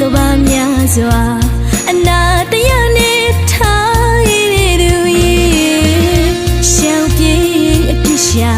ကဘာများစွာအနာတရားနဲ့ထားရတဲ့သူရေရှောင်ပြေအပြစ်ရှာ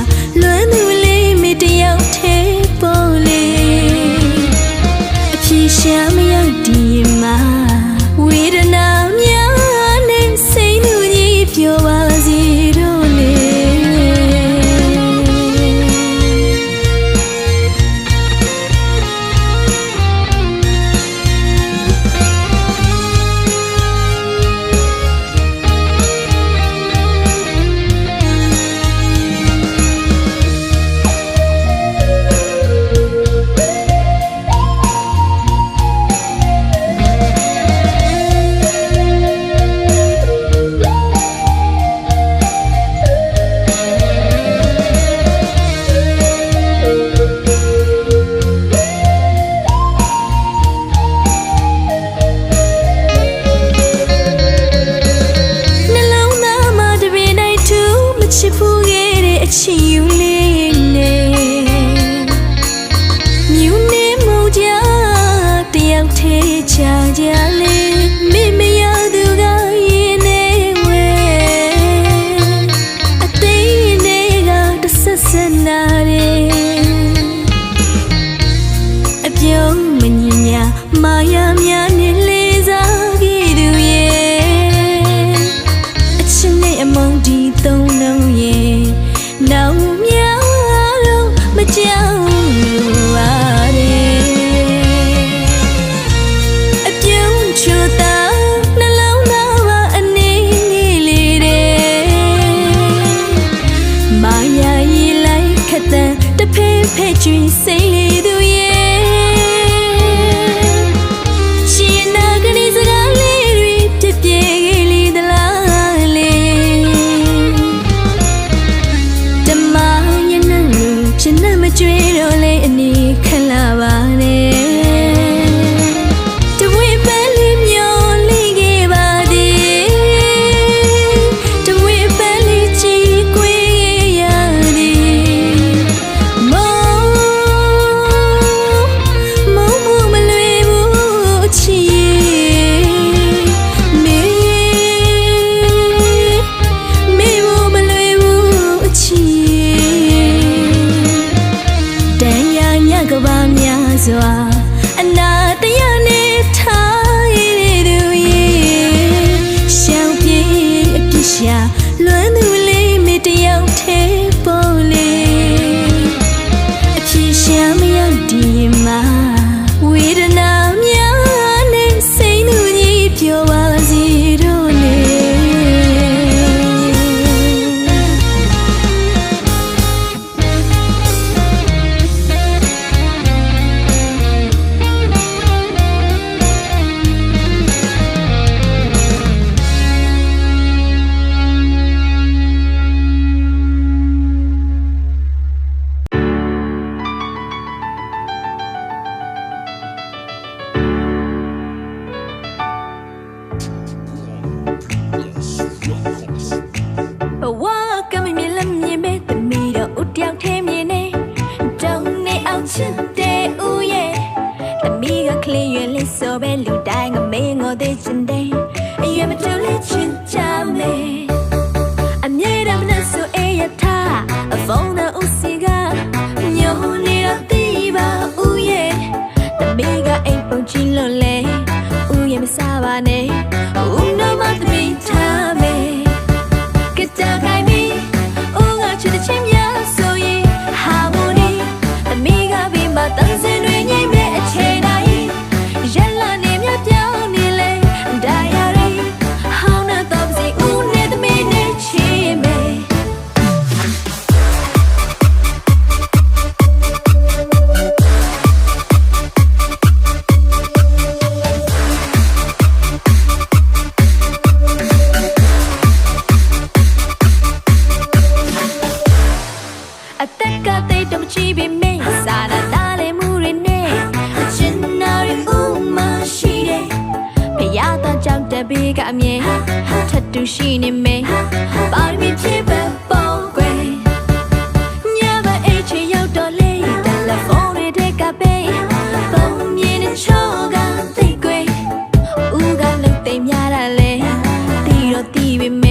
no ti vi me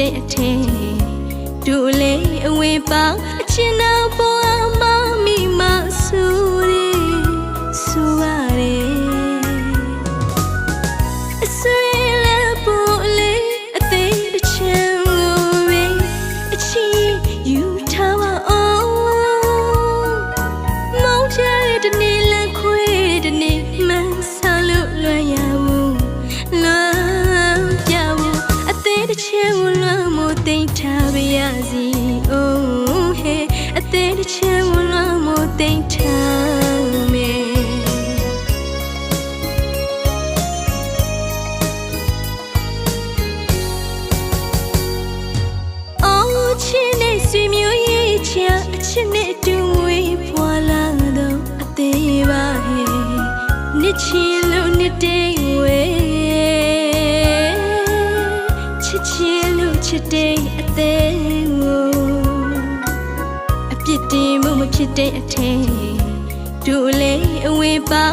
တဲ့အထင်ဒူလေးအဝေးပေါင်းအချင်းနာ they tell. တဲ့အထင်ဒူလေးအဝေးပါ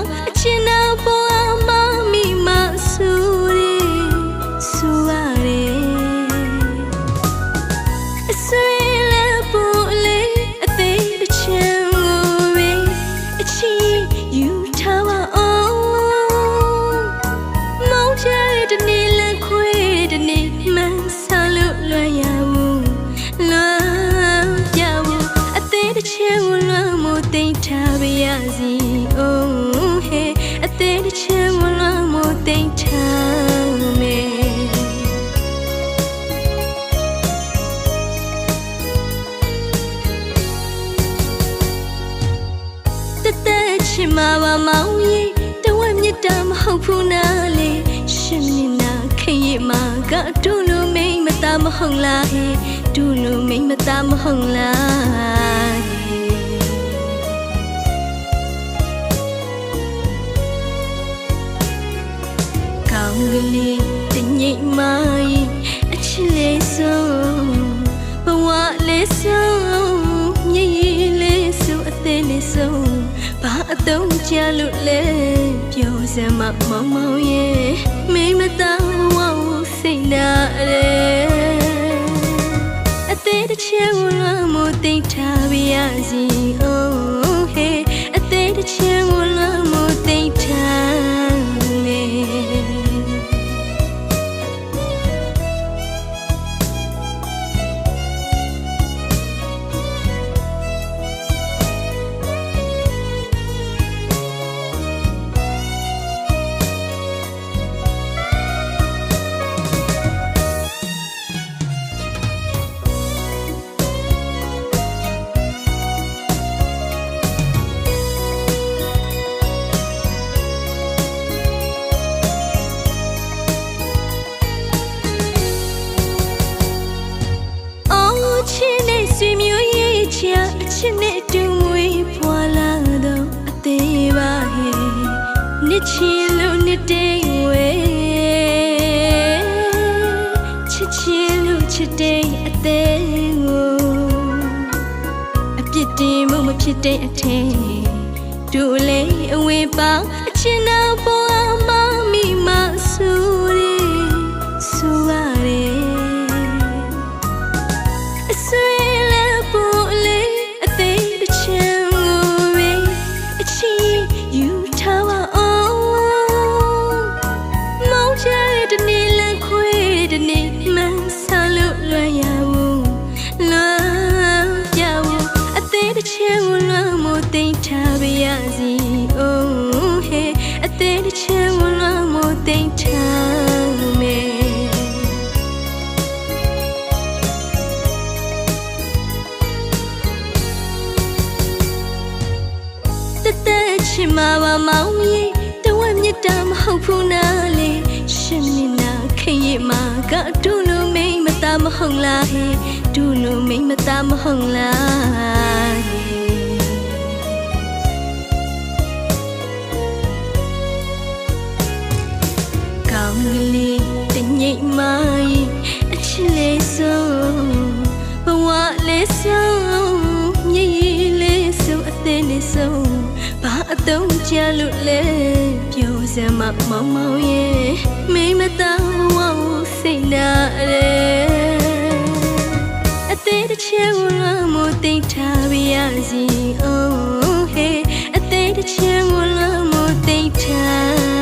ကတူလူမိမတာမဟုတ်လားတူလူမိမတာမဟုတ်လားကောင်းကလေးတညိတ်မိုင်းအချစ်လေးဆုံးဘဝလေးဆုံးမြည်လေးဆုံးအသေးလေးဆုံးဘာအတုံးချလို့လဲ ပြုံးစမ်းမမောင်မောင်ရဲ့မိမသားဝေါစိတ်နာရဲအသေးတစ်ချက်ဝမ်းမို့တိတ်ထားပြရစီ oh hey အသေးတစ် ချစ်နဲ့တူမွေးဖွာလာတော့အသေးပါဟဲ့နှစ်ချီလို့နှစ်တိမ်ဝဲချစ်ချီလို့ချစ်တိမ်အသေးကိုအပြစ်တင်မှုမဖြစ်တဲ့အထင်တို့လေအဝေးပေါ ရမှာကဒူလိုမိန်မသားမဟုတ်လားဟဲ့ဒူလိုမိန်မသားမဟုတ်လားဟဲ့ကောင်းကလေးတညိတ်မိုင်းအချစ်လေးဆုံးဘဝလေးဆုံးမြည်ရည်လေးဆုံးအသေးလေးဆုံးဘာအတုံးချလို့လဲ ပြောစမ်းမမောင်မောင်ရဲ့မိမသားဝဝစိတ်နာရဲအသေးတစ်ချက်ကိုလွမ်းမို့တိတ်ထားပါရစီ oh hey အသေးတစ်ချက်ကိုလွမ်းမို့တိတ်ထား